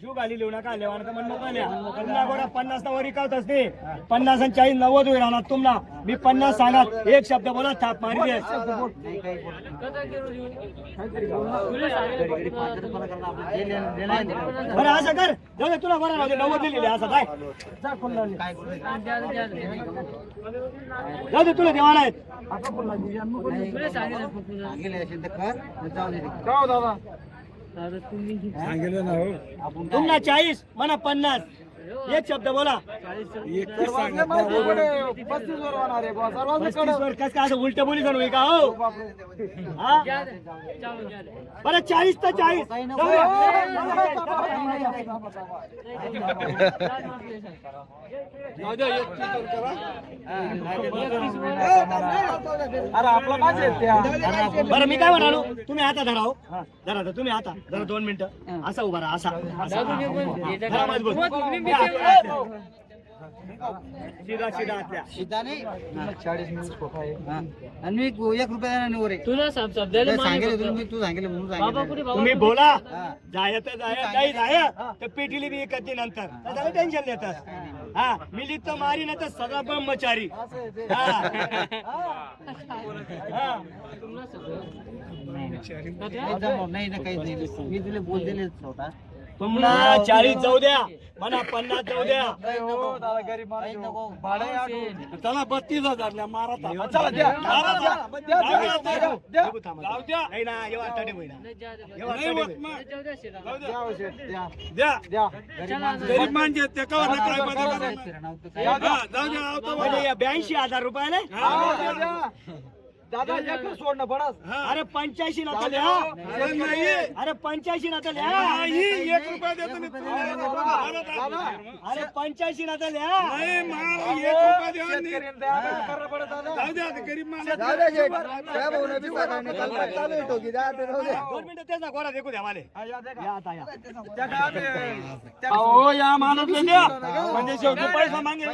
जीव घाली लिहू नका लेवाना म्हणणं का गोडा पन्नास वर विकावत असते पन्नास आणि चाळीस नव्वद होईल राहणार तुम्हाला. मी पन्नास सांगाल एक शब्द बोला थाप मारी बरं असं कर. जाऊ दे तुला बरं राहू नव्वद दिलेली असं काय. जाऊ दे तुला देवाला आहेत. तुम्हाला चाळीस म्हणा पन्नास. एक शब्द बोला. कस काय उलट बोली जाणू का? हो. हा? बरं चाळीस तर चाळीस. बरं मी काय म्हणालो? तुम्ही आता धरा हो. धरा धरा, तुम्ही आता. जरा दोन मिनिटं. असा उभा राहा असा. आणि मी एक रुपया तुला सांगितलं तुला मी तू सांगितलं म्हणून सांगितलं तुम्ही बोला जाय तर जाय जाय तर पेटीली बी एकती नंतर त्याला टेन्शन देतात हा मी तर मारी नाही तर सदा ब्रह्मचारी नाही ना काही नाही मी तुला बोल दिले तुम्हाला चाळीस जाऊ द्या म्हणा पन्नास जाऊ द्या. नको चला बत्तीस हजार मारा चला द्या मारा द्या. जाऊ द्या. जाऊ द्या. नाही ना एवढा तडे होईना. गरीब माणसे ते कवा नका म्हणजे या ब्याऐंशी हजार रुपयाने अरे पंच्याऐंशी ना तर लिहा. अरे पंच्याऐंशी ना तर लिहा एक रुपया देतो मी अरे पंच्याऐंशी ना तर लिहा दोन मिनिटं तेच ना गोरा देखू द्या मला. या आता या. माणूस द्या. म्हणजे शेवटी पैसा मागे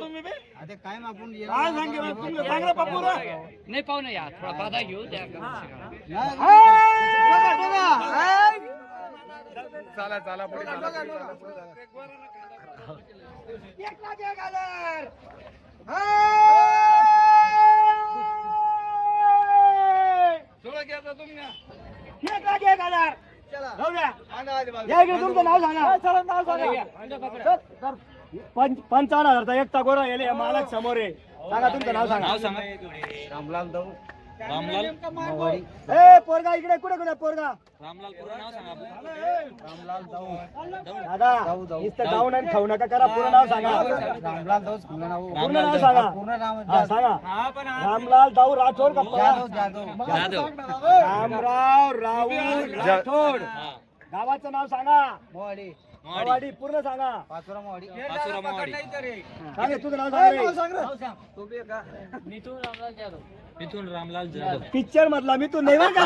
तुम्ही बी? आता काय सांगे सांगा बापू रा. नाही पाहुणे या थोडा बाधा घेऊ द्या कमी से कमी. एक लाख एक हजार. एक लाख एक हजार. जाऊ द्या. या इकडे तुमचं नाव सांगा पंच- पंचावन्न हजारचा एकटा गोरा येले या मालक समोर आहे सांगा तुमचं नाव सांगा. ए पोरगा इकडे कुठे कुठे पोरगा? दादा नुसतं जाऊन आणि खाऊ नका करा पूर्ण नाव सांगा. रामलाल दाऊद सांगला ना हो. पूर्ण नाव सांगा. पूर्ण नाव हा, सांगा. रामलाल दाऊ राठोड का जाधव रामराव राहुल राठोड. गावाचं नाव सांगा. मोवाडी पूर्ण सांगा. पाचोरा मोवाडी. सांग रे, तुझं नाव सांग रे. मिथून रामलाल जाधव. पिक्चर मधला मी तू नाही बरं का?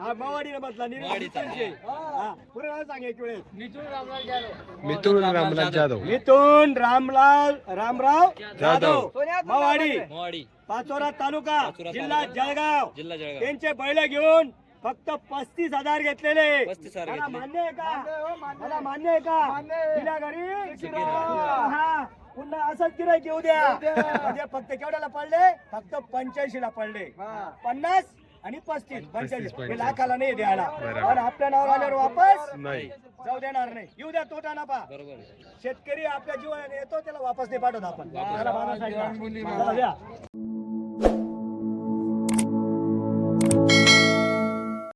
हा. मावाडी मधला निरीक्षणचे. हा, पूर्ण नाव सांग एक वेळेस. मिथून रामलाल जाधव. मिथुन रामलाल जाधव. मिथून रामलाल रामराव जाधव. मावाडी. मोवाडी. पाचोरा तालुका जिल्हा जळगाव. जिल्हा जळगाव. त्यांचे बैल घेऊन फक्त पस्तीस हजार घेतलेले. पस्तीस हजार मला मान्य आहे का? मला मान्य आहे का? दिल्या घरी. हा पुन्हा असंच गिरायक घेऊ द्या. म्हणजे फक्त केवढ्याला पडले? फक्त पंच्याऐंशी ला पडले पन्नास आणि पस्तीस. पंच्याऐंशी. हे लाखाला नाही द्यायला. पण आपल्या नावावर आल्यावर वापस नाही. जाऊ देणार नाही. येऊ द्या तोटा नफा बरोबर आहे. शेतकरी आपल्या जीवाने येतो त्याला वापस नाही पाठवत आपण. त्याला बांधा साईडला. चला द्या